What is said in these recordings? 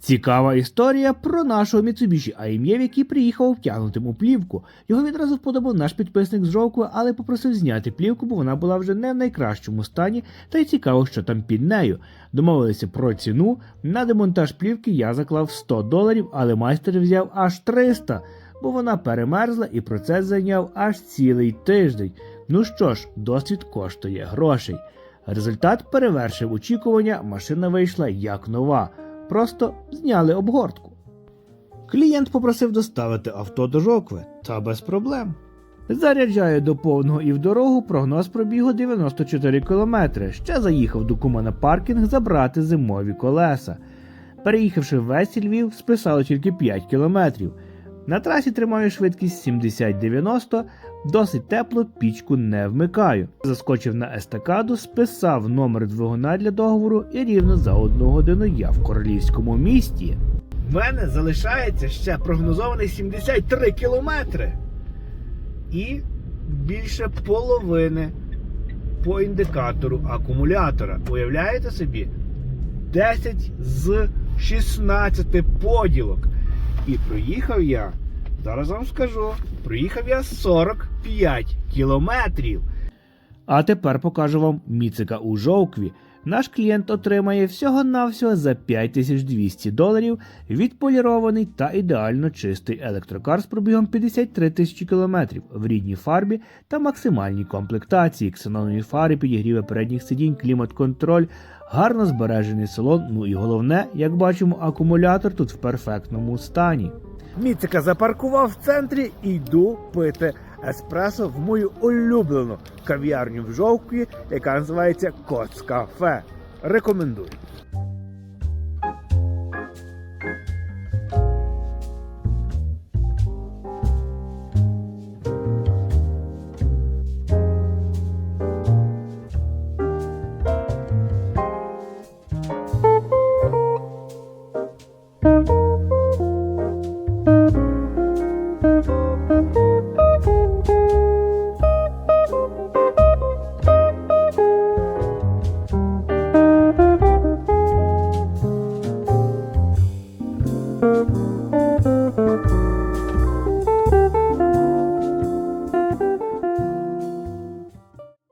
Цікава історія про нашого Mitsubishi AMG, який приїхав втягнутим у плівку. Його відразу вподобав наш підписник з жовкою, але попросив зняти плівку, бо вона була вже не в найкращому стані, та й цікаво, що там під нею. Домовилися про ціну. На демонтаж плівки я заклав 100 доларів, але майстер взяв аж 300, бо вона перемерзла і процес зайняв аж цілий тиждень. Ну що ж, досвід коштує грошей. Результат перевершив очікування, машина вийшла як нова. Просто зняли обгортку. Клієнт попросив доставити авто до Жокви, та без проблем. Заряджаю до повного і в дорогу прогноз пробігу 94 км. Ще заїхав до кума на паркінг забрати зимові колеса. Переїхавши весь Львів, списало тільки 5 км. На трасі тримаю швидкість 70-90, досить тепло, пічку не вмикаю. Заскочив на естакаду, списав номер двигуна для договору і рівно за одну годину я в королівському місті. В мене залишається ще прогнозований 73 кілометри. І більше половини по індикатору акумулятора. Уявляєте собі? 10 з 16 поділок. І проїхав я, зараз вам скажу, проїхав я 45 кілометрів. А тепер покажу вам міцика у жовкві. Наш клієнт отримає всього-навсього за 5200 доларів відполірований та ідеально чистий електрокар з пробігом 53 тисячі кілометрів в рідній фарбі та максимальній комплектації, ксенонові фари, підігріви передніх сидінь, клімат-контроль, гарно збережений салон. Ну і головне, як бачимо, акумулятор тут в перфектному стані. Міцика запаркував в центрі і йду пити еспресо в мою улюблену кав'ярню в жовкві, яка називається Коц Кафе. Рекомендую.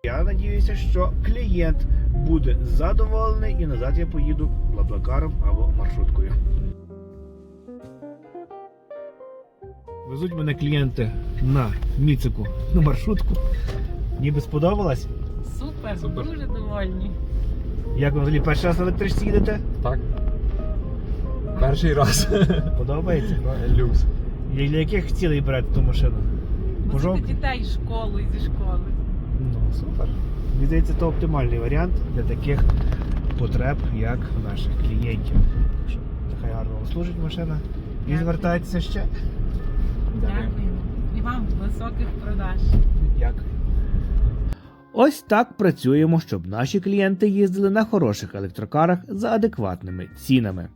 Я надіюся, що клієнт буде задоволений і назад я поїду блаблакаром або маршруткою. Везуть мене клієнти на міцику на маршрутку. Ніби сподобалось. Супер, Супер. дуже довольні. Як ви взагалі перший раз на електричці їдете? Так. Перший раз. Подобається? Люкс. І для яких цілей берете ту машину? Возити дітей в школу і зі школи. Ну, супер. Мені здається, це оптимальний варіант для таких потреб, як наших клієнтів. Що Нехай гарно служить машина. І Дякую. звертайтеся ще. Дякуємо. І вам високих продаж. Дякую. Ось так працюємо, щоб наші клієнти їздили на хороших електрокарах за адекватними цінами.